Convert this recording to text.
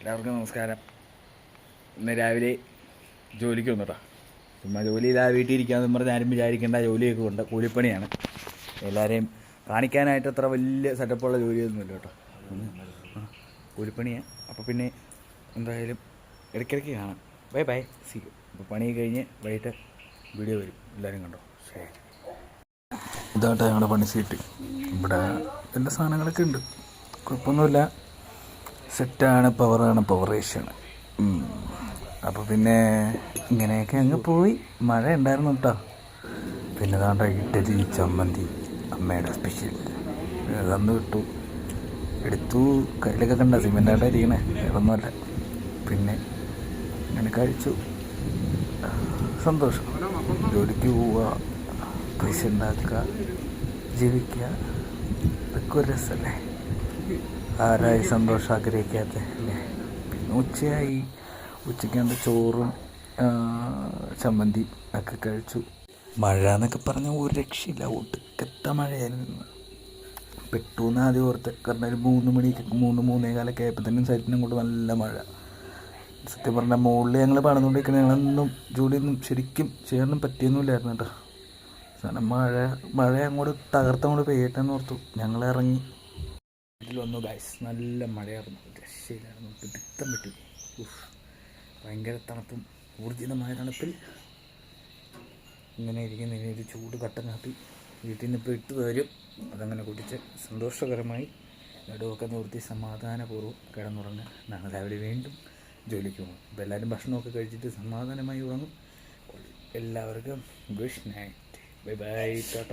എല്ലാവർക്കും നമസ്കാരം. ഇന്ന് രാവിലെ ജോലിക്ക് വന്നു കേട്ടോ ചുമ്മാ ജോലിയില്ലാതെ വീട്ടിൽ ഇരിക്കാമെന്ന് പറഞ്ഞ് ആരും വിചാരിക്കേണ്ട ജോലിയൊക്കെ ഉണ്ട് കൂലിപ്പണിയാണ്. എല്ലാവരെയും കാണിക്കാനായിട്ട് അത്ര വലിയ സെറ്റപ്പുള്ള ജോലിയൊന്നുമില്ല കേട്ടോ കൂലിപ്പണിയാണ് അപ്പോൾ പിന്നെ എന്തായാലും ഇടയ്ക്കിടയ്ക്ക് കാണാം. ബൈ ബൈ സി അപ്പോൾ പണി കഴിഞ്ഞ് വൈകിട്ട് വീഡിയോ വരും. എല്ലാവരും കണ്ടോ? ശരി. ഇതാട്ടെ ഞങ്ങളുടെ പണി സീറ്റ് ഇവിടെ എല്ലാ സാധനങ്ങളൊക്കെ ഉണ്ട്. കുഴപ്പമൊന്നുമില്ല. സെറ്റാണ് പവറാണ് പവർ ഏഷ്യാണ് അപ്പോൾ പിന്നെ ഇങ്ങനെയൊക്കെ അങ്ങ് പോയി. മഴ ഉണ്ടായിരുന്നു കേട്ടോ പിന്നെ ദാണ്ട ഇഡലി ചമ്മന്തി അമ്മയുടെ സ്പെഷ്യൽ തന്നു വിട്ടു. എടുത്തു. കയ്യിലൊക്കെ കണ്ട സിമെന്റായിട്ട് ഇരിക്കണേ. വേറൊന്നുമല്ല. പിന്നെ അങ്ങനെ കഴിച്ചു. സന്തോഷം. ജോലിക്ക് പോവുക പൈസ ഉണ്ടാക്കുക. ജീവിക്കുക. ഇതൊക്കെ ഒരു രസമല്ലേ? ആരായി സന്തോഷം ആഗ്രഹിക്കാത്ത അല്ലേ? പിന്നെ ഉച്ചയായി. ഉച്ചയ്ക്ക് ചോറും ചമ്മന്തി ഒക്കെ കഴിച്ചു. മഴ എന്നൊക്കെ പറഞ്ഞാൽ ഒരു രക്ഷയില്ല. ഒടുക്കത്ത മഴയായിരുന്നു. പെട്ടു എന്ന് ആദ്യം ഓർത്ത്. കാരണം ഒരു മൂന്ന് മണിക്ക് മൂന്ന് മൂന്നേ കാലൊക്കെ ആയപ്പോൾ തന്നെ സൈറ്റിനും കൊണ്ട് നല്ല മഴ. സത്യം പറഞ്ഞാൽ മുകളിൽ ഞങ്ങൾ പണിതുകൊണ്ടിരിക്കുന്ന ഞങ്ങളൊന്നും ജോലിയൊന്നും ശരിക്കും ചെയ്യാനൊന്നും പറ്റിയൊന്നുമില്ലായിരുന്നു കേട്ടോ. കാരണം മഴ മഴ അങ്ങോട്ട് തകർത്തങ്ങോട്ട് പെയ്യട്ടെന്ന് ഓർത്തു. ഞങ്ങൾ ഇറങ്ങി. വീട്ടിൽ വന്നു ഗൈസ് നല്ല മഴയായിരുന്നു. രക്ഷയിലായിരുന്നു പിടുത്തം പറ്റി ഉഫ്. ഭയങ്കര തണുപ്പും ഊർജിതമായ തണുപ്പിൽ ഇങ്ങനെ ഇരിക്കുന്ന ഇനി ഒരു ചൂട് കട്ടൻ കാപ്പി വീട്ടിൽ നിന്ന് ഇപ്പോൾ ഇട്ട് തരും. അതങ്ങനെ കുടിച്ച് സന്തോഷകരമായി നടുവൊക്കെ നിർത്തി സമാധാനപൂർവം കിടന്നുറങ്ങുക നാളെ രാവിലെ വീണ്ടും ജോലിക്ക് പോകും. അപ്പോൾ എല്ലാവരും ഭക്ഷണമൊക്കെ കഴിച്ചിട്ട് സമാധാനമായി ഉറങ്ങും. എല്ലാവർക്കും good night. Bye bye tata.